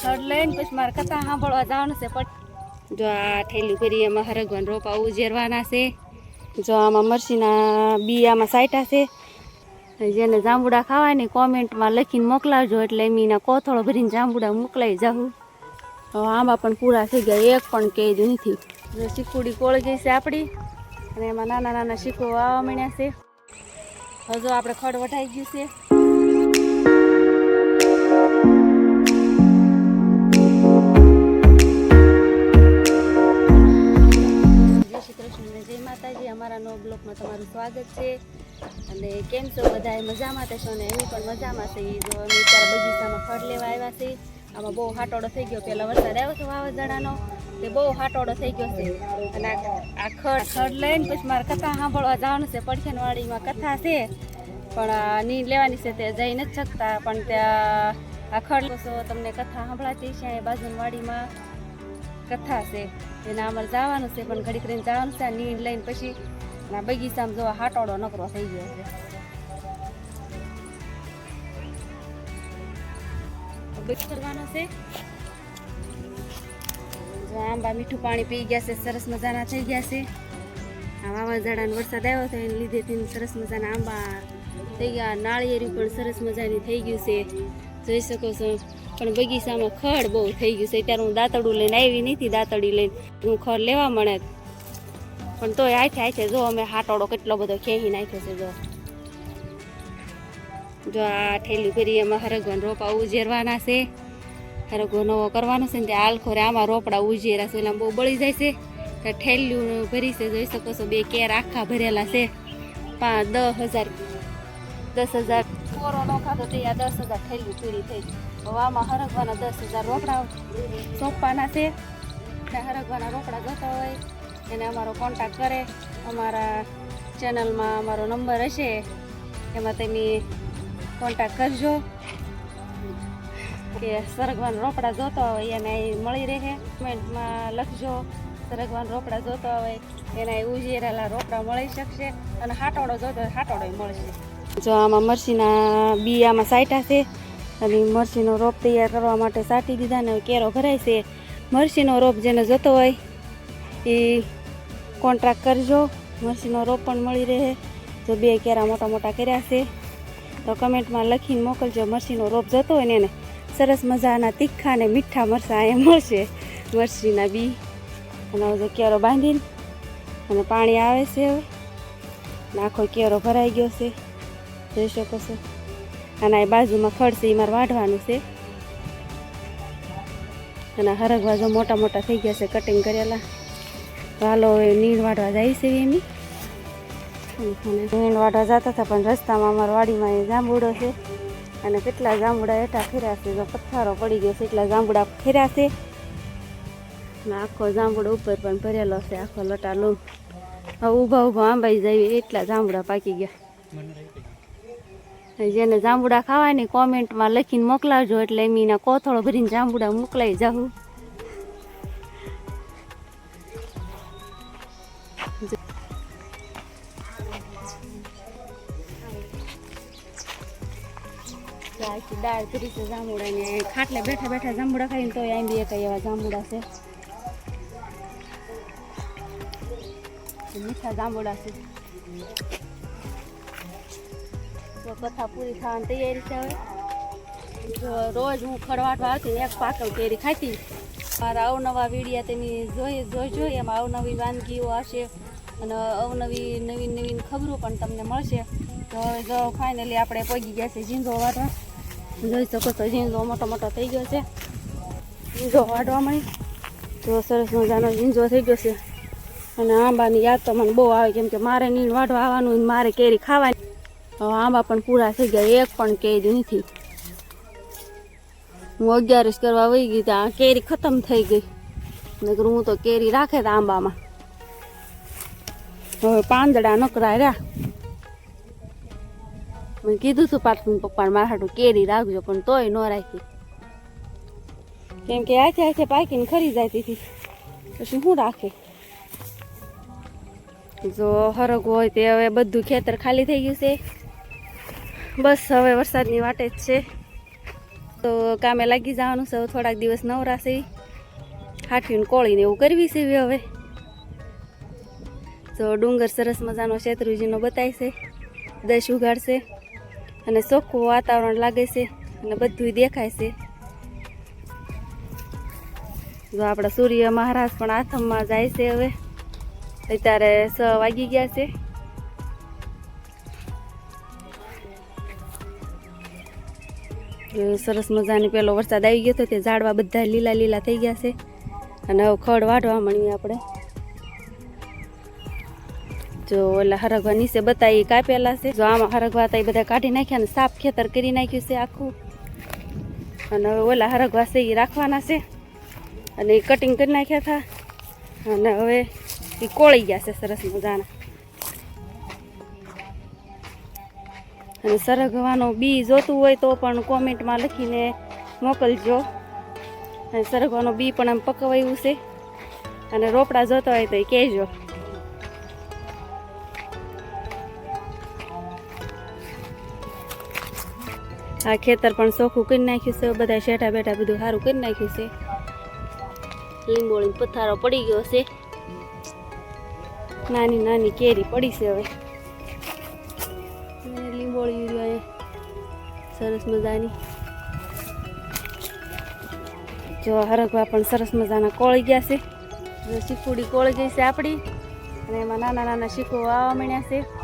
ખડ લઈને પછી મારે કથા સાંભળવા જવાનું છે, પણ જો આ થેલી કરી એમાં હરગવાન રોપા ઉજેરવાના છે. જો આમાં મરસીના બી આમાં સાઈટા છે. જેને જાંબુડા ખાવાય ને કોમેન્ટમાં લખીને મોકલાવજો, એટલે એમ એના કોથળો ભરીને જાંબુડા મોકલાઈ જાઉં. હવે આમાં પણ પૂરા થઈ ગયા, એક પણ કેરી નથી. જો શીકુડી કોળી ગઈ છે આપણી અને એમાં નાના નાના શીકુ આવવા માંડ્યા છે. હજુ આપણે ખડ વઢાઈ ગયું છે. અમારા નવ બ્લોકમાં તમારું સ્વાગત છે. અને કેમ છો? બધા મજામાં છો ને? એની પણ મજામાં છે. જો અમે અત્યારે બગીચામાં ફળ લેવા આવ્યા છે આમાં બહુ હાટોડો થઈ ગયો પહેલાં વરસાદ આવ્યો હતો વાવાઝોડાનો. તે બહુ હાટોડો થઈ ગયો છે. અને આ ખડ ખડ લઈને પછી મારે કથા સાંભળવા જવાનું છે. પડખેનવાડીમાં કથા છે. પણ નીંદ લેવાની છે તે જઈ નથી શકતા. પણ ત્યાં આ ખડ તમને કથા સાંભળાતી છે. એ બાજુની વાડીમાં કથા છે. એના અમારે જવાનું છે, પણ ઘડી કરીને જવાનું છે. આ નીંદ લઈને પછી આ બગીચામાં જોવા હાટોડો નકરો થઈ ગયો છે. કરવાનો આંબા, મીઠું પાણી પી ગયા છે, સરસ મજાના થઈ ગયા છે. આ વાવાઝોડાનો વરસાદ આવ્યો હતો એને લીધે થી સરસ મજાના આંબા થઈ ગયા. નાળિયેરી પણ સરસ મજાની થઈ ગયું છે. જોઈ શકો છો. પણ બગીચામાં ખડ બહુ થઈ ગયું છે. અત્યારે હું દાંતડું લઈને આવી નથી દાંતડી લઈને હું ખડ લેવા મળે. પણ તોય આથે આથે જો અમે હાટોડો કેટલો બધો ખેહી નાખ્યો છે, જો. જો આ ઠેલી કરી એમાં હરગવન રોપા ઉજેરવાના છે. હરગવો નવો કરવાનો છે ને ત્યાં આલખોરે આમાં રોપડા ઉજેરા છે, એટલે બહુ બળી જાય છે. ત્યાં ઠેલ્યું ભરી છે, જોઈ શકો છો, બે કેર આખા ભરેલા છે. પાંચ, દસ હજાર દસ હજાર કોરો નો ખાતો તે આ દસ હજાર ઠેલી પૂરી થઈ હવે આમાં હરગવાના દસ હજાર રોકડા સોંપવાના છે. હરગવાના રોકડા જતા હોય. એને અમારો કોન્ટેક્ટ કરે, અમારા ચેનલમાં અમારો નંબર હશે, એમાં તમે કોન્ટેક્ટ કરજો. કે સરગવાન રોકડા જોતો હોય, એને મળી રહે. કમેન્ટમાં લખજો, સરગવાન રોકડા જોતો હોય, એને ઉજેરેલા રોકડા મળી શકશે અને હાટોડો જોતો હોય, હાટોડો મળશે. જો આમાં મરસીના બી આમાં સાઈટા છે, અને મરસીનો રોપ તૈયાર કરવા માટે સાટી દીધા ને કેરો ભરાય છે. મરસીનો રોપ જેને જોતો હોય એ કોન્ટ્રાક્ટ કરજો. મરસીનો રોપ પણ મળી રહે. જો બે કેરા મોટા મોટા કર્યા છે, તો કમેન્ટમાં લખીને મોકલજો મરસીનો રોપ જતો હોય ને એને. સરસ મજાના તીખા અને મીઠા મરચાં એ મળશે. મરસીના બી. અને હવે કેરો બાંધીને અને પાણી આવે છે હવે. અને આખો કેરો ભરાઈ ગયો છે. જોઈ શકો છો. અને એ બાજુમાં ફળશે એ મારે વાઢવાનું છે. અને હરગવા જો મોટા મોટા થઈ ગયા છે કટિંગ કરેલા. હવે નીણ વાટવા જાય છે અને નીણ વાઢવા જતા હતા પણ રસ્તામાં અમારા વાડીમાં એ જાંબુડો છે. અને કેટલા જાંબુડા એટા ફેર્યા છે જો પથ્થારો પડી ગયો છે, એટલા જાંબુડા ફેર્યા છે. આખો જાંબુડો ઉપર પણ ભરેલો છે, આખો લટાલો. હવે ઊભા ઊભા આંબાઈ જાય, એટલા જાંબુડા પાકી ગયા. જેને જાંબુડા ખાવાય ને કોમેન્ટમાં લખીને મોકલાવજો, એટલે એમ કોથળો ભરીને જાંબુડા મોકલાઈ જાઉં. દાળ કરી છે જાંબુડા ને ખાટલે બેઠા બેઠા જાંબુડા ખાઈને તો એમ બી એક એવા જાંબુડા છે. મીઠા જાંબુડા છે. તો કથા પૂરી થવાની તૈયારી છે હવે. રોજ હું ખડવાટવા આવતી એક પાકળ કેરી ખાતી. મારા અવનવા વિડીયા તેની જોઈ જોઈ જોઈ એમાં અવનવી વાનગીઓ આવશે અને અવનવી નવીન નવીન ખબરો પણ તમને મળશે. તો જો ફાઇનલી આપણે પગી ગયા છે ઝીંઝો વાટવા. જોઈ શકો છો ઝીંઝો મોટો મોટો થઈ ગયો છે. ઝીંઝો વાટવા મળી તો સરસ મજાનો ઝીંઝો થઈ ગયો છે. અને આંબાની યાદ તો મને બહુ આવે, કેમ કે મારે નીણ વાટવા આવવાનું મારે કેરી ખાવાની. હવે આંબા પણ પૂરા થઈ ગયા, એક પણ કેરી નથી. હું અગિયારસ કરવા વહી ગઈ, ત્યાં કેરી ખતમ થઈ ગઈ. નકર હું તો કેરી રાખે આંબામાં. હવે પાંદડા નકરા રહ્યા. મેં કીધું હતું પાછું પપ્પાને મારા હાટું કેરી રાખજો, પણ તોય ન રાખી. કેમ કે આખે આખે પાકીને ખરી જાય તેથી. પછી શું રાખે? જો હરગ હોય તે હવે બધું ખેતર ખાલી થઈ ગયું છે. બસ હવે વરસાદની વાટે જ છે. તો કામે લાગી જવાનું છે થોડાક દિવસ નવરાશે હાઠીને કોળીને એવું કરવી છે હવે તો ડુંગર સરસ મજાનો શેત્રુજીનો બતાય છે. દશ ઉગાડશે. અને ચોખ્ખું વાતાવરણ લાગે છે અને બધું દેખાય છે. જો આપણા સૂર્ય મહારાજ પણ આથમમાં જાય છે હવે. અત્યારે છ વાગી ગયા છે. સરસ મજાની પેલો વરસાદ આવી ગયો હતો તે ઝાડવા બધા લીલા લીલા થઈ ગયા છે. અને હવે ખડ વાઢવા મળીએ આપણે. જો ઓલા હરગવા નીચે બતાવી કાપેલા છે. જો આમાં હરગવા હતા એ બધા કાઢી નાખ્યા અને સાફ ખેતર કરી નાખ્યું છે આખું. અને હવે ઓલા હરગવા છે એ રાખવાના છે. અને એ કટિંગ કરી નાખ્યા હતા. અને હવે એ કોળી ગયા છે સરસ મજાના. અને સરગવાનો બી જોતું હોય તો પણ કોમેન્ટમાં લખીને મોકલજો. અને સરગવાનો બી પણ આમ પકવાયું છે. અને રોપડા જોતા હોય તો એ કહેજો. આ ખેતર પણ ચોખ્ખું કરી નાખ્યું છે બધા શેઠા બેઠા બધું સારું કરી નાખ્યું છે. લીંબોળી પથારો પડી ગયો છે. નાની નાની કેરી પડી છે હવે. લીંબોળી સરસ મજાની. જો હરગવા પણ સરસ મજાના કોળી ગયા છે. શીખુડી કોળી ગઈ છે આપણી અને એમાં નાના નાના શીખો આવવા માંડ્યા છે.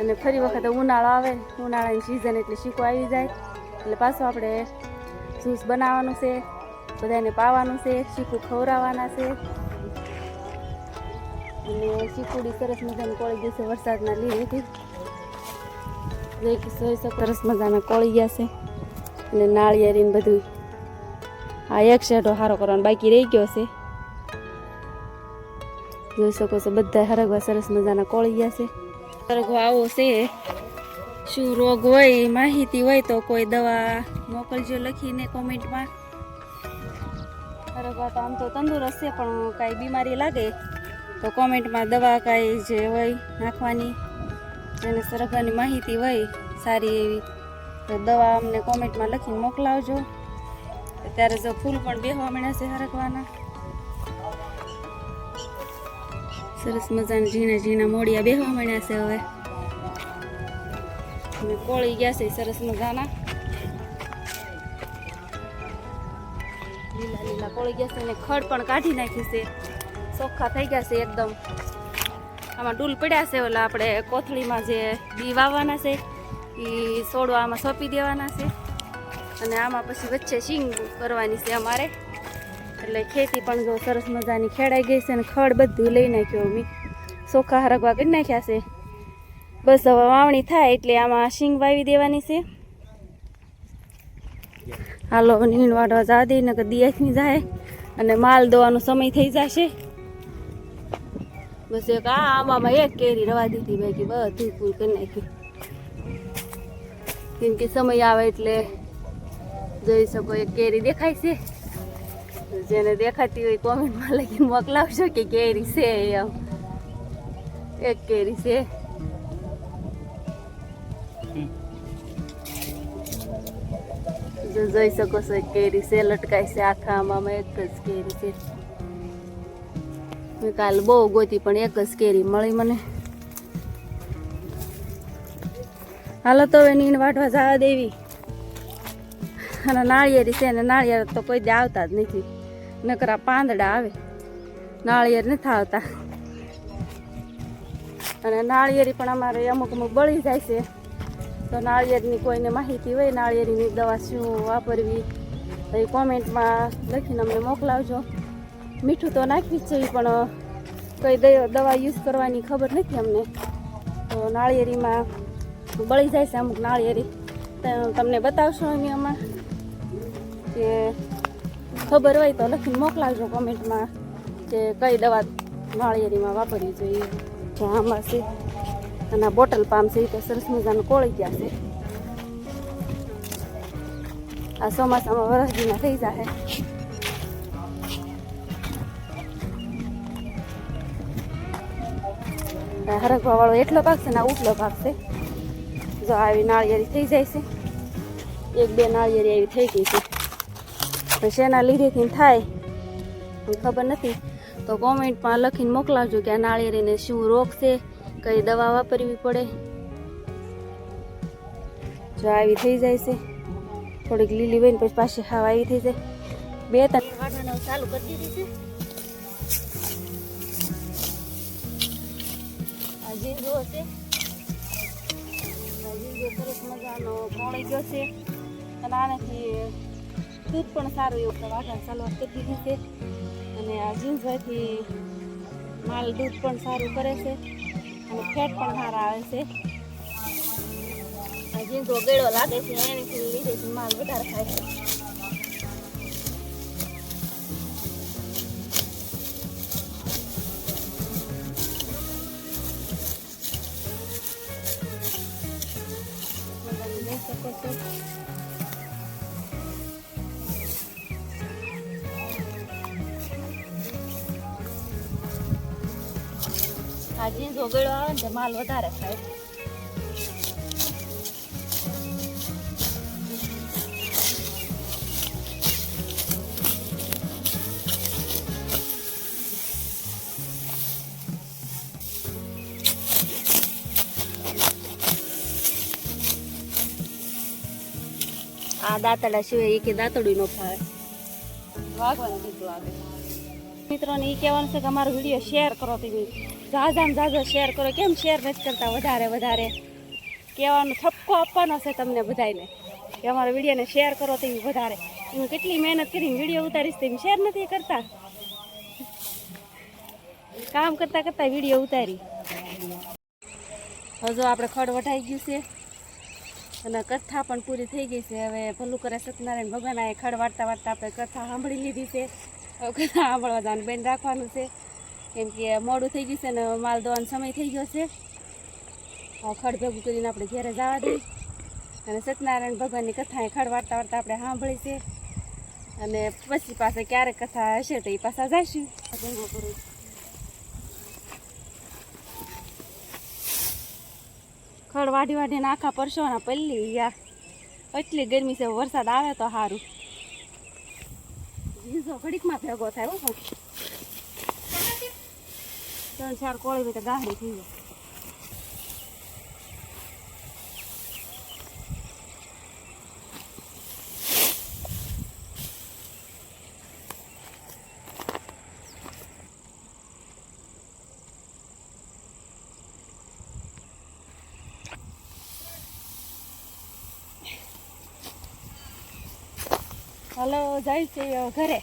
અને ફરી વખત ઉનાળો આવે, ઉનાળાની સિઝન એટલે શીખો આવી જાય. એટલે પાછું આપણે જ્યુસ બનાવવાનું છે, બધાને પાવાનું છે, શીખું ખવડાવવાના છે. અને શીખુડી સરસ મજાની કોળી ગઈ છે વરસાદના શકો સરસ મજાના કોળી ગયા છે. અને નાળિયેરીને બધું આ એક શેઢો સારો કરવાનો બાકી રહી ગયો છે. જોઈ શકો છો બધા હરગવા સરસ મજાના કોળી ગયા છે. હરગવા આવો છે. શું રોગ હોય, માહિતી હોય તો કોઈ દવા મોકલજો લખીને કોમેન્ટમાં. સરગવા તો આમ તો તંદુરસ્ત છે, પણ કાંઈ બીમારી લાગે તો કોમેન્ટમાં દવા કાંઈ જે હોય નાખવાની જેને સરગવાની માહિતી હોય સારી એવી, તો દવા અમને કોમેન્ટમાં લખીને મોકલાવજો. અત્યારે જો ફૂલ પણ બેહવા મળ્યા છે હરગવાના. સરસ મજાના ઝીણા ઝીણા મોડિયા બેહવા મળ્યા છે હવે. કોળી ગયા છે સરસ મજાના. લીલા લીલા કોળી ગયા છે અને ખડ પણ કાઢી નાખી છે. ચોખ્ખા થઈ ગયા છે એકદમ. આમાં ડૂલ પડ્યા છે ઓલા આપણે કોથળીમાં જે બી વાવવાના છે એ છોડવા આમાં સોંપી દેવાના છે. અને આમાં પછી વચ્ચે સિંગ કરવાની છે અમારે. એટલે ખેતી પણ જો સરસ મજાની ખેડાઈ ગઈ છે અને ખડ બધું લઈ નાખ્યું અમે. ચોખ્ખા હરગવા કરી નાખ્યા છે. બસ હવે વાવણી થાય એટલે આમાં શીંગ વાવી દેવાની છે. હાલો, નીણ વાટવા જવા દે, નકર દિયાસની જાય અને માલ દોવાનો સમય થઈ જશે. બસ એક આ આમાં એક કેરી રવા દીધી બાકી બધું પૂર કરી નાખ્યું. કેમ કે સમય આવે એટલે જોઈ શકો, એક કેરી દેખાય છે. જેને દેખાતી હોય કોમેન્ટમાં લખી મોકલાવશો કે કેરી છે એમ એક કેરી છે. જોઈ શકો છો કેરી છે લટકાય છે, આખા આમાં એક જ કેરી છે. મેં કાલ બહુ ગોતી, પણ એક જ કેરી મળી મને. હાલો તો હવે નીણ વાટવા જવા દેવી. અને નાળિયેરી છે ને, નાળિયેર તો કોઈ દે આવતા જ નથી. નકરા પાંદડા આવે. નાળિયેર નથી આવતા. અને નાળિયેરી પણ અમારે અમુક અમુક બળી જાય છે. તો નાળિયેરની કોઈને માહિતી હોય, નાળિયેરીની દવા શું વાપરવી, તો એ કોમેન્ટમાં લખીને અમને મોકલાવજો. મીઠું તો નાખવી જ છે પણ, કઈ દવા યુઝ કરવાની ખબર નથી અમને. તો નાળિયેરીમાં બળી જાય છે અમુક નાળિયેરી. તમને બતાવશો અમે અમાર કે ખબર હોય તો લખીને મોકલાવજો કોમેન્ટમાં કે કઈ દવા નાળિયેરીમાં વાપરવી જોઈએ. જ્યાં આંબા છે. અને બોટલ પામ છે એ તો સરસ મજાનું કોળી ગયા છે. આ ચોમાસામાં વરસદીમાં થઈ જાય હરકવા વાળો એટલો ભાગ છે ને ઉપલો ભાગ છે. જો આવી નાળિયેરી થઈ જાય છે. એક બે નાળિયેરી એવી થઈ ગઈ છે. પણ શેના લીધેથી થાય ખબર નથી. તો કોમેન્ટમાં લખીને મોકલાવજો કે આ નાળિયેરીને શું રોગ છે, કઈ દવા વાપરવી પડે. જો આવી થઈ જાય છે. થોડીક લીલી વહીને પછી પાછી હાવ આવી થઈ જાય. બે ત્રણ વાટવાનું ચાલુ કરી દીધી છે. ઝીંગો છે ઝીંગો સરસ મજાનો મોળી ગયો છે. અને આનાથી દૂધ પણ સારું એવું વાટણ ચાલુ કરી દીધી છે. અને આ ઝીંગોથી માલ દૂધ પણ સારું કરે છે અને ફેટ પણ સારા આવે છે. ઝીંગો ગળો લાગે છે, એની લીધે માલ વધારે થાય છે. Thank લઈ જીન્સ ઓગળ્યો આવે ને માલ વધારે થાય આ દાંતડા સિવાય એ કે નો ફાય ફાવે વાગવાનું કીધું આવે મિત્રોને એ કહેવાનું છે કે અમારો વીડિયો શેર કરો તમે. ઝાઝામ ઝાઝો શેર કરો. કેમ શેર નથી કરતા? વધારે વધારે. કહેવાનો ઠપકો આપવાનો છે તમને બધાને કે અમારા વિડીયોને શેર કરો તમે વધારે. હું કેટલી મહેનત કરીને વીડિયો ઉતારીશ તેમ શેર નથી કરતા. કામ કરતા કરતાં વીડિયો ઉતારી. હજુ આપણે ખડ વઢાઈ ગયું છે. અને કથા પણ પૂરી થઈ ગઈ છે. હવે ભલું કરે સત્યનારાયણ ભગવાન આ ખડ વાળતા વાળતા આપણે કથા સાંભળી લીધી છે. કથા સાંભળવા જવાનું બેન રાખવાનું છે. કેમ કે મોડું થઈ ગયું છે ને માલ દોવાનો સમય થઈ ગયો છે. ખડ ભેગું કરીને આપણે ઘેરે જવા દઈએ. અને સત્યનારાયણ ભગવાનની કથા એ ખડ વાર્તા વાર્તા આપણે સાંભળી છે. અને પછી પાસે ક્યારેક કથા હશે તો એ પાછા જઈશું ખડ વાઢી વાઢીને આખા પરસોના પલ્લી ગયા. એટલી ગરમી છે, વરસાદ આવે તો સારું. ઘડીકમાં ભેગો થાય હો. ત્રણ ચાર કોળી તો ગાહડી થઈ જાય. હલો જાય છે ઘરે?